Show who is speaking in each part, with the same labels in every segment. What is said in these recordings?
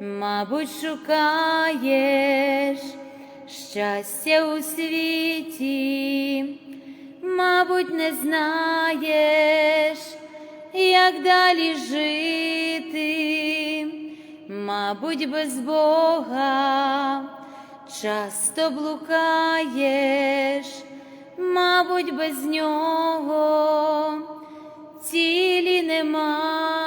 Speaker 1: Мабуть, шукаєш щастя у світі, мабуть, не знаєш як далі жити, мабуть, без Бога часто блукаєш, мабуть, без нього цілі не маєш,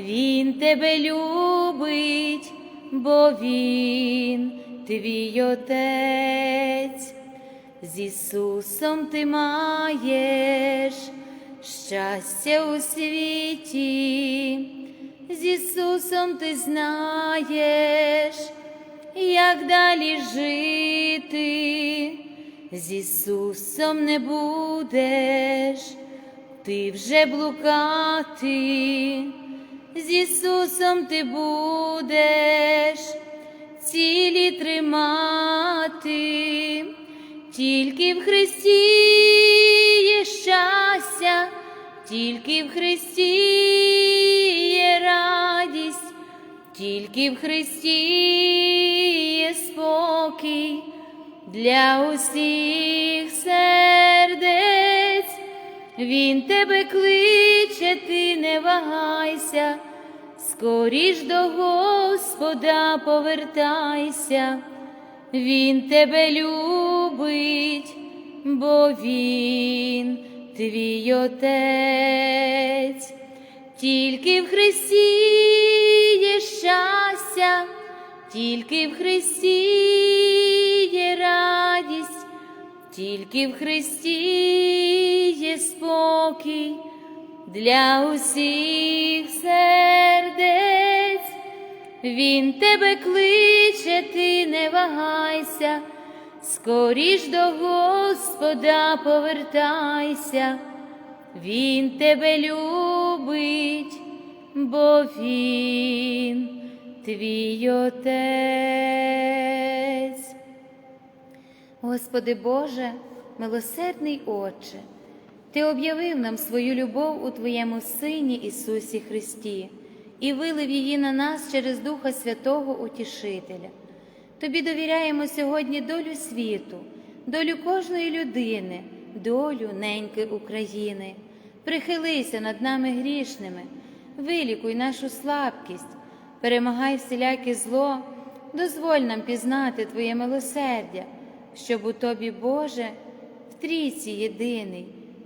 Speaker 1: Він тебе любить, бо Він твій Отець. З Ісусом ти маєш щастя у світі, з Ісусом ти знаєш, як далі жити, з Ісусом не будеш, ти вже блукати, з Ісусом ти будеш цілі тримати, тільки в Христі є щастя, тільки в Христі є радість, тільки в Христі є спокій для усіх сердець. Він тебе кличе, ти не вагайся, скоріш до Господа повертайся, Він тебе любить, бо Він твій Отець, тільки в Христі є щастя, тільки в Христі є радість, тільки в Христі є спокій для усіх сердець. Він тебе кличе, ти не вагайся, скоріш до Господа повертайся, Він тебе любить, бо Він твій Отець. Господи Боже, милосердний Отче, Ти об'явив нам свою любов у Твоєму Сині Ісусі Христі і вилив її на нас через Духа Святого Утішителя. Тобі довіряємо сьогодні долю світу, долю кожної людини, долю неньки України. Прихилися над нами грішними, вилікуй нашу слабкість, перемагай всіляке зло, дозволь нам пізнати Твоє милосердя, щоб у Тобі, Боже, в трійці єдиний,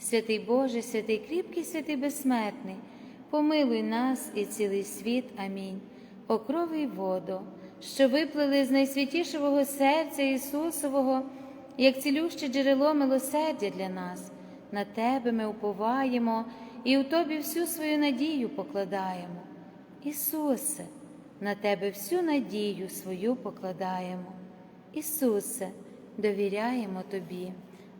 Speaker 1: Святий Боже, святий кріпкий, святий безсмертний, помилуй нас і цілий світ. Амінь. О крові воду, що виплили з найсвятішого серця Ісусового як цілюще джерело милосердя для нас, на Тебе ми уповаємо і у Тобі всю свою надію покладаємо. Ісусе, на Тебе всю надію свою покладаємо. Ісусе, довіряємо Тобі.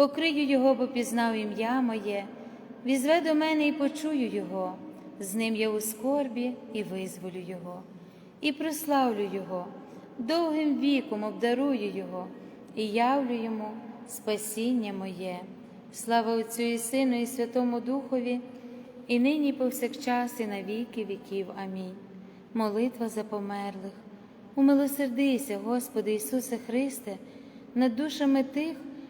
Speaker 1: Покрию його, бо пізнав ім'я моє, візве до мене і почую його, з ним я у скорбі і визволю його, і прославлю його, довгим віком обдарую його, і явлю йому спасіння моє. Слава Отцю і Сину, і Святому Духові, і нині, і повсякчас, і на віки віків. Амінь. Молитва за померлих. Умилосердися, Господи Ісусе Христе, над душами тих,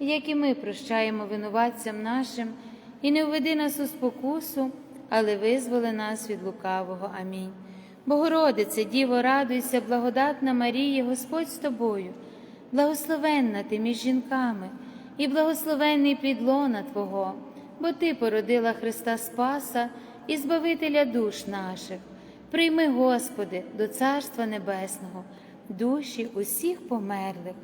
Speaker 1: як і ми прощаємо винуватцям нашим, і не введи нас у спокусу, але визволи нас від лукавого. Амінь. Богородице, Діво, радуйся, благодатна Марія, Господь з тобою, благословенна ти між жінками, і благословенний плід лона Твого, бо Ти породила Христа Спаса і Збавителя душ наших. Прийми, Господи, до Царства Небесного, душі усіх померлих.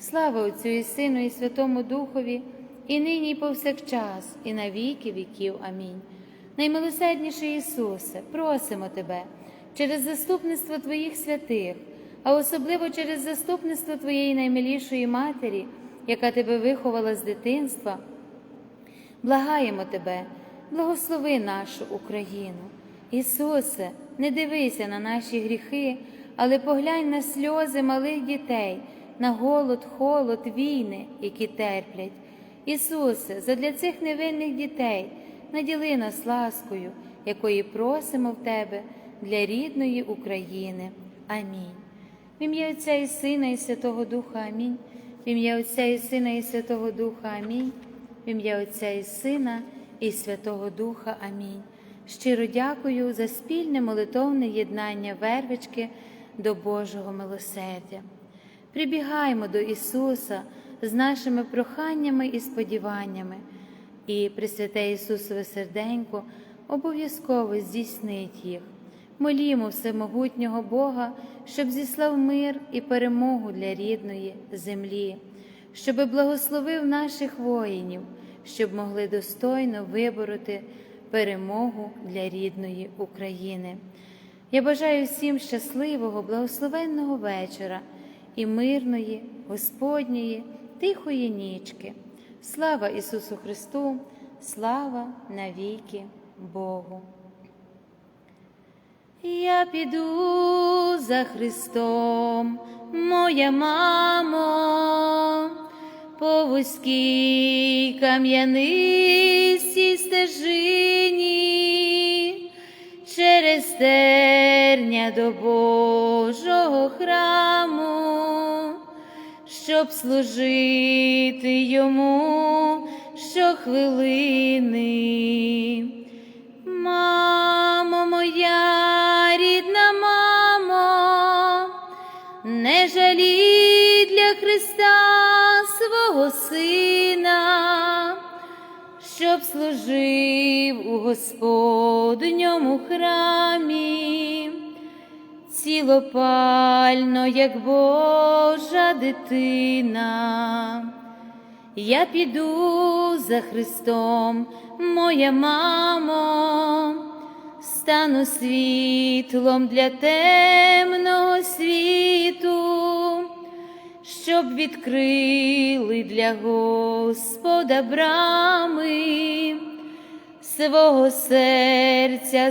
Speaker 1: Слава Отцю і Сину, і Святому Духові, і нині, і повсякчас, і на віки віків. Амінь. Наймилосердніший Ісусе, просимо Тебе через заступництво Твоїх святих, а особливо через заступництво Твоєї наймилішої Матері, яка тебе виховала з дитинства. Благаємо Тебе, благослови нашу Україну. Ісусе, не дивися на наші гріхи, але поглянь на сльози малих дітей, на голод, холод, війни, які терплять. Ісусе, задля цих невинних дітей наділи нас ласкою, якої просимо в Тебе для рідної України. Амінь. В ім'я Отця і Сина, і Святого Духа Амінь. В ім'я Отця і Сина, і Святого Духа Амінь. В ім'я Отця і Сина, і Святого Духа Амінь. Щиро дякую за спільне молитовне єднання вервички до Божого милосердя. Прибігаймо до Ісуса з нашими проханнями і сподіваннями, і Пресвяте Ісусове серденько обов'язково здійснить їх. Молімо всемогутнього Бога, щоб зіслав мир і перемогу для рідної землі, щоб благословив наших воїнів, щоб могли достойно вибороти перемогу для рідної України. Я бажаю всім щасливого, благословенного вечора і мирної, Господньої, тихої нічки. Слава Ісусу Христу, слава навіки Богу. Я піду за Христом, моя мамо, по вузькій кам'янистій стежині, через терня до Божого храму, щоб служити йому щохвилини. Мамо моя рідна мамо, не жалі для Христа свого Сина, щоб служив у Господньому храмі, цілопально, як Божа дитина. Я піду за Христом, моя мамо, стану світлом для темного світу, щоб відкрили для Господа брами свого серця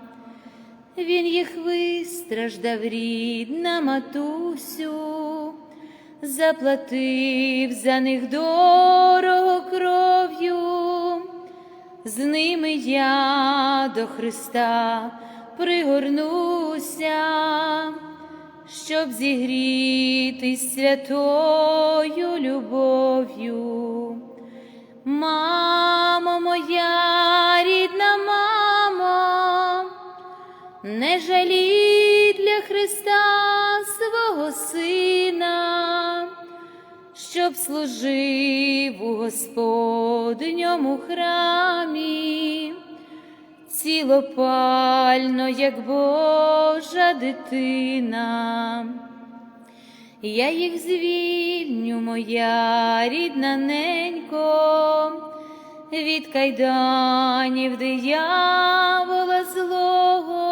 Speaker 1: Він їх вистраждав, рідна матусю, заплатив за них дорого кров'ю, з ними я до Христа пригорнуся, щоб зігрітись святою любов'ю. Мамо моя рідна мамо, не жалі для Христа свого сина, щоб служив у Господньому храмі, цілопально, як Божа дитина. Я їх звільню, моя рідна ненько, від кайданів диявола злого,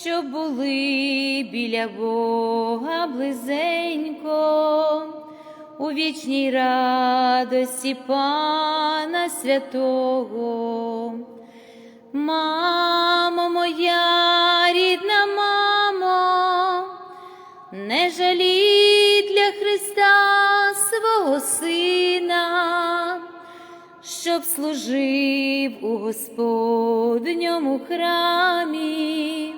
Speaker 1: щоб були біля Бога близенько, у вічній радості Пана Святого. Мамо моя рідна мамо, не жалі для Христа свого сина, щоб служив у Господньому храмі,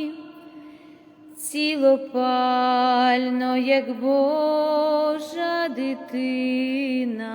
Speaker 1: цілопально, як Божа дитина.